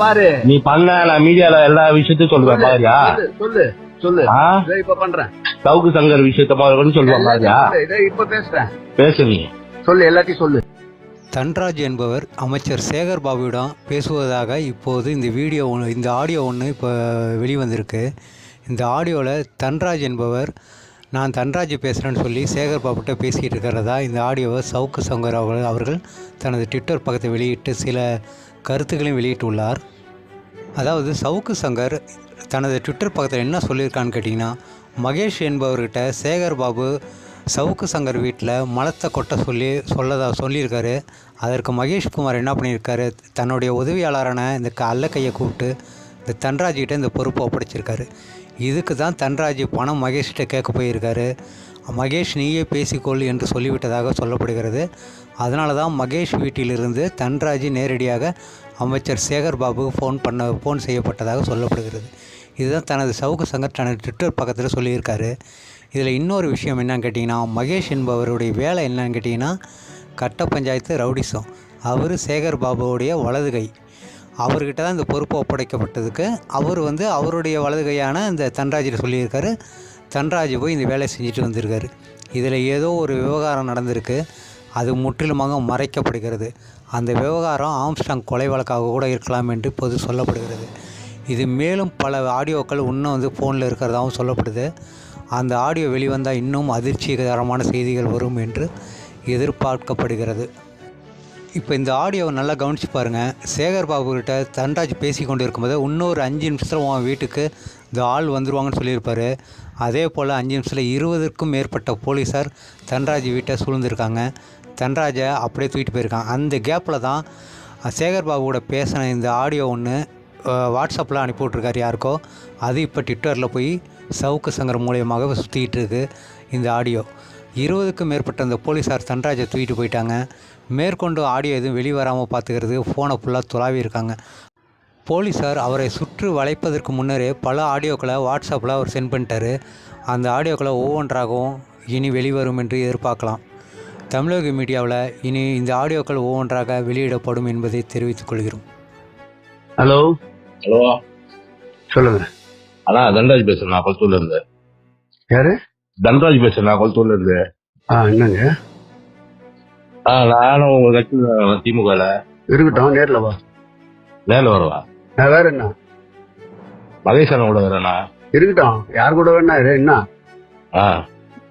பாரு. நீ பண்ண நான் மீடியால எல்லா விஷயத்தையும் சொல்லுவேன் பாரியா. சொல்லு சொல்லு இப்ப பண்றேன். சவுக்கு சங்கர் விஷயத்த மாதிரி சொல்லுவேன் பாரியா. இதோ இப்ப பேசுறேன். பேசு நீ. சொல்லு எல்லாத்தையும் சொல்லு. தன்ராஜ் என்பவர் அமைச்சர் சேகர் பாபுவிடம் பேசுவதாக இப்போது இந்த வீடியோ ஒன்று இந்த ஆடியோ ஒன்று இப்போ வெளிவந்திருக்கு. இந்த ஆடியோவில் தன்ராஜ் என்பவர் நான் தன்ராஜ் பேசுகிறேன்னு சொல்லி சேகர் பாபுகிட்ட பேசிகிட்டு இருக்கிறதா? இந்த ஆடியோவை சவுக்கு சங்கர் அவர்கள் அவர்கள் தனது ட்விட்டர் பக்கத்தை வெளியிட்டு சில கருத்துக்களையும் வெளியிட்டுள்ளார். அதாவது சவுக்கு சங்கர் தனது ட்விட்டர் பக்கத்தில் என்ன சொல்லியிருக்கான்னு கேட்டிங்கன்னா மகேஷ் என்பவர்கிட்ட சேகர் பாபு சவுக்கு சங்கர் வீட்டில் மலத்தை கொட்ட சொல்லி சொல்லதா சொல்லியிருக்காரு. அதற்கு மகேஷ்குமார் என்ன பண்ணியிருக்காரு தன்னுடைய உதவியாளரான இந்த க அல்லக்கையை கூப்பிட்டு இந்த தன்ராஜ்கிட்ட இந்த பொறுப்பை ஒப்படைச்சிருக்காரு. இதுக்கு தான் தன்ராஜ் பணம் மகேஷ்கிட்ட கேட்க போயிருக்காரு. மகேஷ் நீயே பேசிக்கொள் என்று சொல்லிவிட்டதாக சொல்லப்படுகிறது. அதனால தான் மகேஷ் வீட்டிலிருந்து தன்ராஜ் நேரடியாக அமைச்சர் சேகர் பாபுக்கு ஃபோன் பண்ண ஃபோன் செய்யப்பட்டதாக சொல்லப்படுகிறது. இதுதான் தனது சவுக்கு சங்கர் தனது ட்விட்டர் பக்கத்தில் சொல்லியிருக்காரு. இதில் இன்னொரு விஷயம் என்னன்னு கேட்டிங்கன்னா மகேஷ் என்பவருடைய வேலை என்னன்னு கேட்டிங்கன்னா கட்ட பஞ்சாயத்து ரவுடிசம். அவர் சேகர் பாபுவுடைய வலது கை. அவர்கிட்ட தான் இந்த பொறுப்பு ஒப்படைக்கப்பட்டதுக்கு அவர் வந்து அவருடைய வலது கையான இந்த தன்ராஜில் சொல்லியிருக்காரு. தன்ராஜ் போய் இந்த வேலையை செஞ்சுட்டு வந்திருக்காரு. இதில் ஏதோ ஒரு விவகாரம் நடந்திருக்கு. அது முற்றிலுமாக மறைக்கப்படுகிறது. அந்த விவகாரம் ஆம்ஸ்டாங் கொலை வழக்காக கூட இருக்கலாம் என்று இப்போது சொல்லப்படுகிறது. இது மேலும் பல ஆடியோக்கள் இன்னும் வந்து ஃபோனில் இருக்கிறதாகவும் சொல்லப்படுது. அந்த ஆடியோ வெளிவந்தால் இன்னும் அதிர்ச்சிகரமான செய்திகள் வரும் என்று எதிர்பார்க்கப்படுகிறது. இப்போ இந்த ஆடியோவை நல்லா கவனித்து பாருங்கள் சேகர் பாபுக்கிட்ட தன்ராஜ் பேசி கொண்டு இருக்கும்போது இன்னொரு அஞ்சு நிமிஷத்தில் உன் வீட்டுக்கு இந்த ஆள் வந்துடுவாங்கன்னு சொல்லியிருப்பார். அதே போல் அஞ்சு நிமிஷத்தில் இருபதுக்கும் மேற்பட்ட போலீஸார் தன்ராஜ் வீட்டை சூழ்ந்திருக்காங்க. தன்ராஜை அப்படியே தூக்கிட்டு போயிருக்கான். அந்த கேப்பில் தான் சேகர் பாபுவோட பேசின இந்த ஆடியோ ஒன்று வாட்ஸ்அப்பில் அனுப்பி விட்ருக்காரு யாருக்கோ. அது இப்போ ட்விட்டரில் போய் சவுக்கு சங்கர் மூலியமாக சுற்றிக்கிட்டு இருக்குது இந்த ஆடியோ. இருபதுக்கும் மேற்பட்ட அந்த போலீஸார் தன்ராஜை தூக்கிட்டு போயிட்டாங்க. மேற்கொண்டு ஆடியோ எதுவும் வெளிவராமல் பார்த்துக்கிறது ஃபோனை ஃபுல்லாக துளாவி இருக்காங்க. போலீஸார் அவரை சுற்று வளைப்பதற்கு முன்னரே பல ஆடியோக்களை வாட்ஸ்அப்பில் அவர் சென்ட் பண்ணிட்டாரு. அந்த ஆடியோக்களை ஒவ்வொன்றாகவும் இனி வெளிவரும் என்று எதிர்பார்க்கலாம். தமிழக மீடியாவில் இனி இந்த ஆடியோக்கள் ஒவ்வொன்றாக வெளியிடப்படும் என்பதை தெரிவித்துக் கொள்கிறோம். ஹலோ ஹலோ சொல்லுங்க. அண்ணா தன்ராஜ் பேசுறேன் நான் கொளத்தூர்ல இருந்து யாரு? தன்ராஜ் பேசுறேன் நான் கொளத்தூர்ல இருந்து ஆ என்னங்க? ஆ நானும் உங்க கட்சியில திமுகல. இருக்கட்டும் நேர்ல வா. நேரில் வரவா? நான் வேற என்ன? மகேஷ் அண்ணன் கூட வரேண்ணா இருக்கட்டும் யார் கூட வேணா இரு, என்ன? ஆ.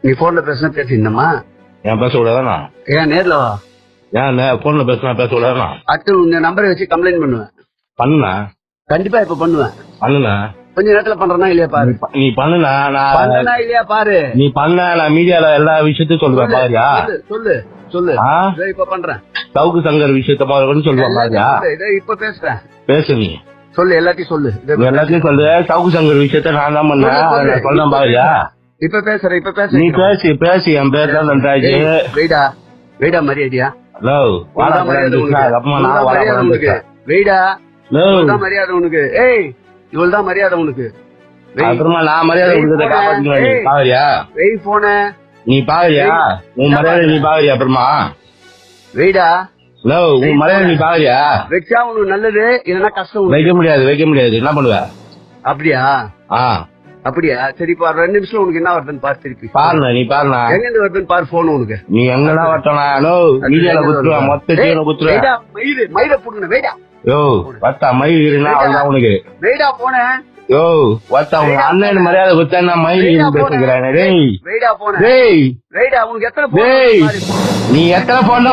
நீ போன்ல பேசினா பேசிடணுமா ஏன் பேச கூடாதாண்ணா? ஏன் நேர்ல வா. ஏன் போன்ல பேசினா பேச கூடாதாண்ணா? அடுத்து இந்த நம்பரை வச்சு கம்ப்ளைண்ட் பண்ணுவேன். பண்ணுண்ணா? கண்டிப்பா இப்ப பண்ணுவேன். பண்ணுண்ணா? கொஞ்ச நேரத்துல பண்றேனா இல்லையா பாரு? நீ ப- நீ பண்ணுண்ணா நான் பண்ணனா இல்லையா பாரு? நீ பண்ண நான் மீடியால எல்லா விஷயத்தையும் சொல்லுவேன் பாரியா. சொல்லு சொல்லு இப்ப பண்றேன். சவுக்கு சங்கர் விஷயத்த மாதிரி சொல்லுவேன் பாரியா. இப்ப பேசுறேன். பேசு நீ. சொல்லு எல்லாத்தையும் சொல்லு. நீ எல்லாத்தையும் சொல்லு. சவுக்கு சங்கர் விஷயத்த நான் தான் பண்ணேன். சொல்றேன் பாரியா. இப்ப பேசுறேன் இப்ப நீ பேசுறேன் பேசி பேசி என் பேர் தான் நன்றாஜ் வெயிடா வெயிடா மரியாதையா? ஹலோ வாடா மரியாதை உனக்கு. வெயிடா மரியாதை உனக்கு. ஏய் இவ்வளவுதான் மரியாதை உனக்கு. அப்புறமா நான் மரியாதை கொடுத்ததை. காப்பாத்திக்கலாம் நீ. பாவரியா வெய் போன நீ பாவரியா உன் மரியாதை நீ பாவரியா அப்புறமா? வெயிடா. ஹலோ உன் மரியாதை நீ பாவரியா வச்சா உனக்கு நல்லது இல்லைன்னா கஷ்டம். வைக்க முடியாது வைக்க முடியாது. என்ன பண்ணுவ? அப்படியா? ஆ. அப்படியா? சரி பாரு ரெண்டு நிமிஷம் உனக்கு என்ன வருதுன்னு பாரு திருப்பி. பாருண்ணா நீ பாருண்ணா. எங்க இருந்து வருதுன்னு பாரு போன் உனக்கு. நீ எங்கெல்லாம் வரட்டா ஹலோ மீடியால மொத்த ஜீவனை குத்துருவேன் வெயிடா மயிறு மயிரை புடுங்க வெயிடா. யோ வத்தா மயில் இருந்தா அவ்வளவுதான் உனக்கு. வெயிடா போன யோ வத்தா உங்க அண்ணன் மரியாதை குத்தா மயில் பேசுகிறேன் டேய். டேய். டேய். நீ எத்தனை போன்